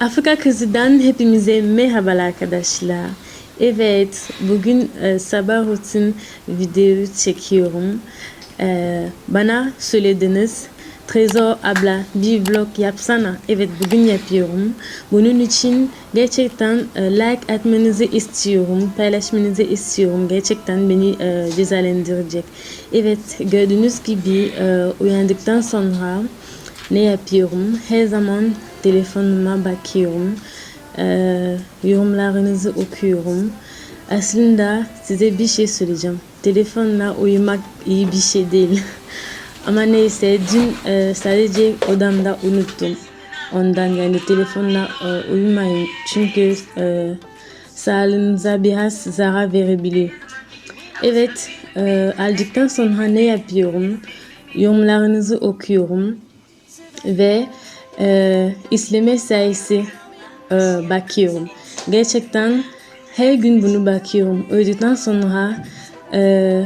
Afrika Kızı'dan hepimize merhabalar arkadaşlar. Evet, bugün e, sabah rutin video çekiyorum. E, bana söylediniz, Trezor abla bir vlog yapsana. Evet, bugün yapıyorum. Bunun için gerçekten e, like atmanızı istiyorum, paylaşmanızı istiyorum. Gerçekten beni e, cezalandıracak. Evet, gördüğünüz gibi e, uyandıktan sonra ne yapıyorum? Her zaman telefonuma bakıyorum. Ee, yorumlarınızı okuyorum. Aslında size bir şey söyleyeceğim. Telefonla uyumak iyi bir şey değil. Ama neyse dün e, sadece odamda unuttum. Ondan yani telefonla e, uyumayın. Çünkü e, sağlığınıza biraz zarar verebilir. Evet, e, aldıktan sonra ne yapıyorum? Yorumlarınızı okuyorum ve e, izleme sayısı e, bakıyorum. Gerçekten her gün bunu bakıyorum. Öldükten sonra e,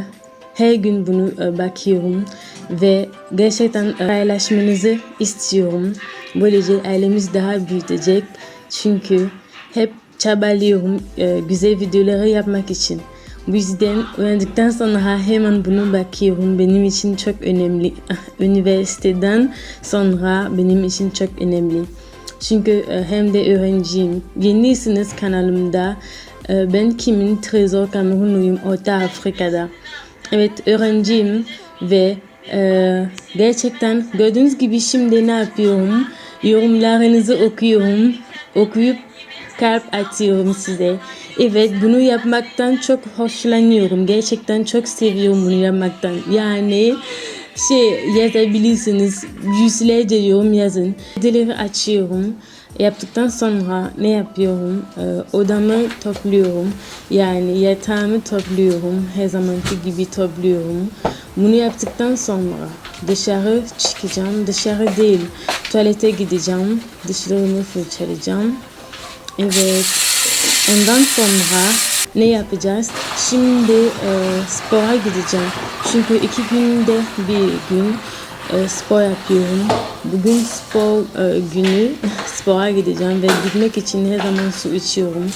her gün bunu e, bakıyorum ve gerçekten paylaşmanızı istiyorum. Böylece ailemiz daha büyütecek. Çünkü hep çabalıyorum e, güzel videoları yapmak için. Bu yüzden uyandıktan sonra hemen bunu bakıyorum. Benim için çok önemli. Üniversiteden sonra benim için çok önemli. Çünkü e, hem de öğrenciyim. Yenisiniz kanalımda. E, Ben kimin Trezor Kamerunluyum Orta Afrika'da. Evet öğrenciyim ve e, gerçekten gördüğünüz gibi şimdi ne yapıyorum? Yorumlarınızı okuyorum. Okuyup kalp atıyorum size. Evet bunu yapmaktan çok hoşlanıyorum. Gerçekten çok seviyorum bunu yapmaktan. Yani şey yazabilirsiniz. Yüzlerce yorum yazın. Dileri açıyorum. Yaptıktan sonra ne yapıyorum? Ee, odamı topluyorum. Yani yatağımı topluyorum. Her zamanki gibi topluyorum. Bunu yaptıktan sonra dışarı çıkacağım. Dışarı değil. Tuvalete gideceğim. Dişlerimi fırçalayacağım. Evet. Ondan sonra ne yapacağız? Şimdi e, spora gideceğim. Çünkü iki günde bir gün e, spor yapıyorum. Bugün spor e, günü spora gideceğim ve gitmek için her zaman su içiyorum.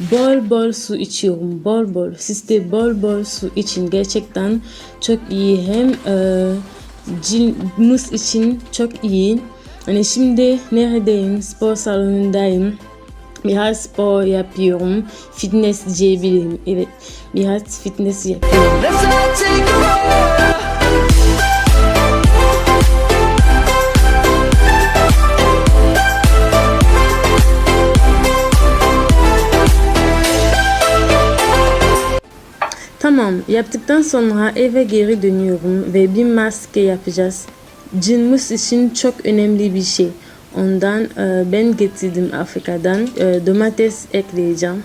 Bol bol su içiyorum. Bol bol. Siz de bol bol su için gerçekten çok iyi. Hem e, cildimiz için çok iyi. Hani şimdi neredeyim? Spor salonundayım. Biraz spor yapıyorum. Fitness diyebilirim. Evet. Biraz fitness yapıyorum. Tamam. Yaptıktan sonra eve geri dönüyorum ve bir maske yapacağız. Cılmış için çok önemli bir şey. Ondan e, ben getirdim Afrika'dan. E, domates ekleyeceğim.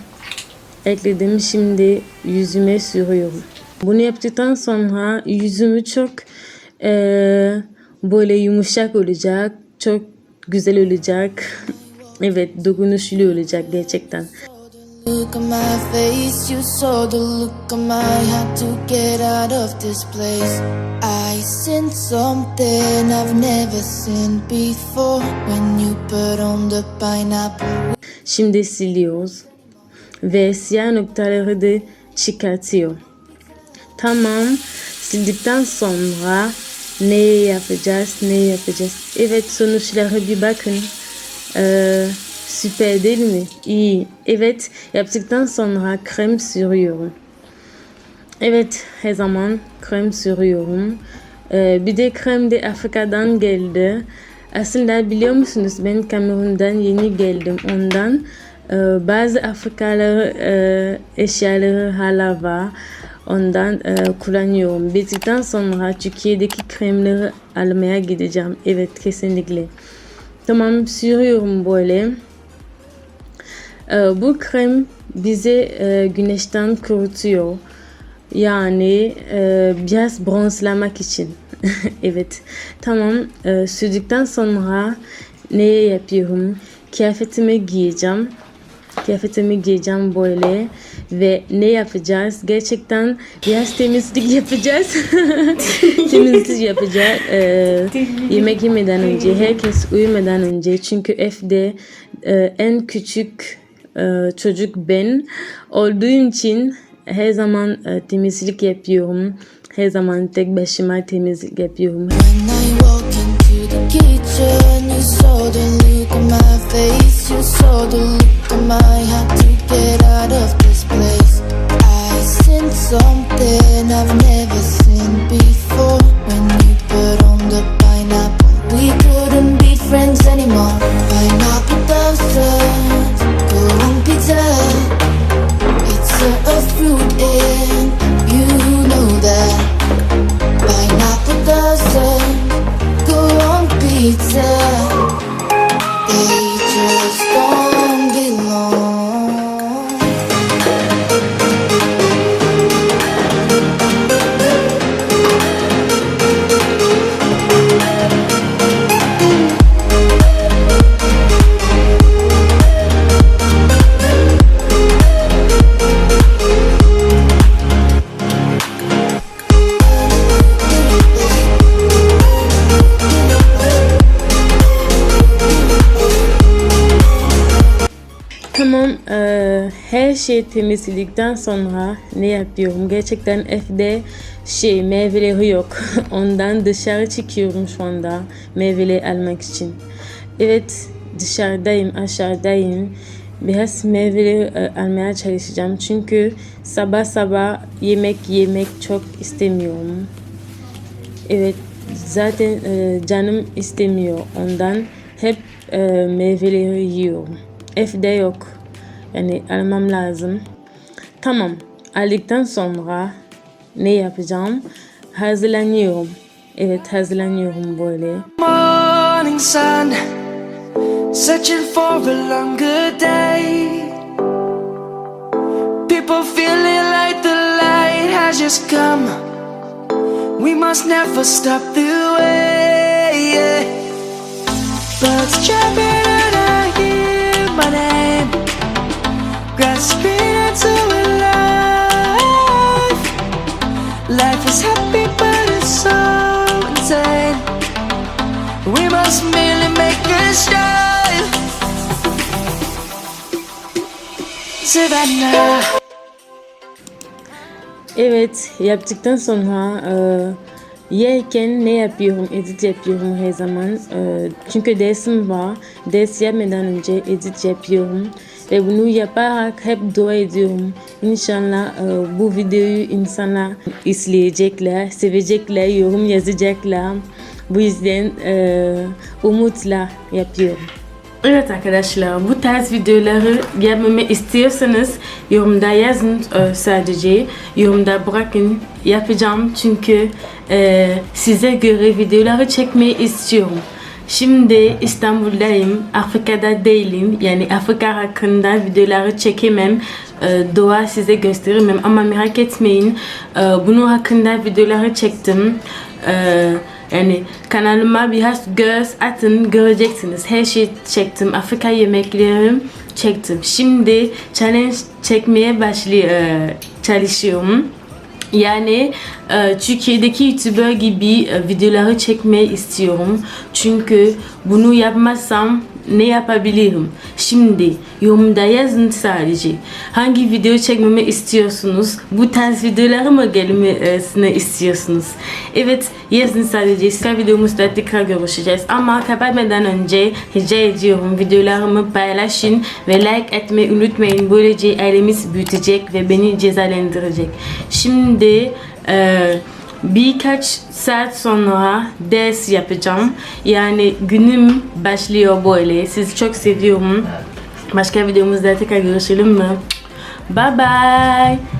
Ekledim şimdi yüzüme sürüyorum. Bunu yaptıktan sonra yüzümü çok e, böyle yumuşak olacak. Çok güzel olacak. evet dokunuşlu olacak gerçekten. Look at my face, you saw the look on my had to get out of this place. I seen something I've never seen before when you put on the pineapple. Şimdi siliyoruz. Ve siyah noktaları da çıkartıyor. Tamam. Sildikten sonra ne yapacağız? Ne yapacağız? Evet sonuçlara bir bakın. Ee, süper değil mi? İyi. Evet yaptıktan sonra krem sürüyorum. Evet her zaman krem sürüyorum. Ee, bir de krem de Afrika'dan geldi. Aslında biliyor musunuz ben Kamerun'dan yeni geldim. Ondan e, bazı Afrikalı e, eşyaları hala var. Ondan e, kullanıyorum. Bittikten sonra Türkiye'deki kremleri almaya gideceğim. Evet kesinlikle. Tamam sürüyorum böyle. Ee, bu krem bizi e, güneşten kurutuyor. Yani e, biraz bronzlamak için. evet. Tamam. E, sürdükten sonra ne yapıyorum? Kıyafetimi giyeceğim. kıyafetimi giyeceğim böyle ve ne yapacağız? Gerçekten biraz temizlik yapacağız. temizlik yapacağız. Ee, yemek yemeden önce, herkes uyumadan önce. Çünkü evde e, en küçük e, çocuk ben olduğum için her zaman e, temizlik yapıyorum. Her zaman tek başıma temizlik yapıyorum. When I walk into Tamam, eee, her şey temizledikten sonra ne yapıyorum? Gerçekten evde şey meyveleri yok. Ondan dışarı çıkıyorum şu anda meyveleri almak için. Evet, dışarıdayım, aşağıdayım. Biraz meyveleri e, almaya çalışacağım. Çünkü sabah sabah yemek yemek çok istemiyorum. Evet, zaten e, canım istemiyor. Ondan hep e, meyveleri yiyorum. Evde yok. Yani almam lazım. Tamam. Aldıktan sonra ne yapacağım? Hazırlanıyorum. Evet hazırlanıyorum böyle. morning sun, searching for a longer day. People feeling like the light has just come. We must never stop the way. Yeah. Birds chirping Evet yaptıktan sonra e, yerken ne yapıyorum? Edit yapıyorum her zaman. E, çünkü dersim var. Ders yapmadan önce edit yapıyorum. Ve bunu yaparak hep dua ediyorum. İnşallah e, bu videoyu insanlar izleyecekler, sevecekler, yorum yazacaklar. Bu yüzden e, umutla yapıyorum. Evet arkadaşlar bu tarz videoları yapmamı istiyorsanız yorumda yazın e, sadece. Yorumda bırakın yapacağım çünkü e, size göre videoları çekmeyi istiyorum. Şimdi İstanbul'dayım, Afrika'da değilim. Yani Afrika hakkında videoları çekemem. E, doğa size gösteremem ama merak etmeyin. E, bunun hakkında videoları çektim. E, yani kanalıma biraz göz atın göreceksiniz. Her şey çektim. Afrika yemeklerim çektim. Şimdi challenge çekmeye başlıyor, çalışıyorum. Yani e, Türkiye'deki YouTuber gibi e, videoları çekmeyi istiyorum. Çünkü bunu yapmazsam ne yapabilirim? Şimdi yorumda yazın sadece. Hangi video çekmemi istiyorsunuz? Bu tarz videoları mı gelmesini istiyorsunuz? Evet yazın sadece. Sıra videomuzda tekrar görüşeceğiz. Ama kapatmadan önce rica ediyorum videolarımı paylaşın ve like etmeyi unutmayın. Böylece ailemiz büyütecek ve beni cezalandıracak. Şimdi eee birkaç saat sonra ders yapacağım. Yani günüm başlıyor böyle. Sizi çok seviyorum. Başka videomuzda tekrar görüşelim mi? Bye bye.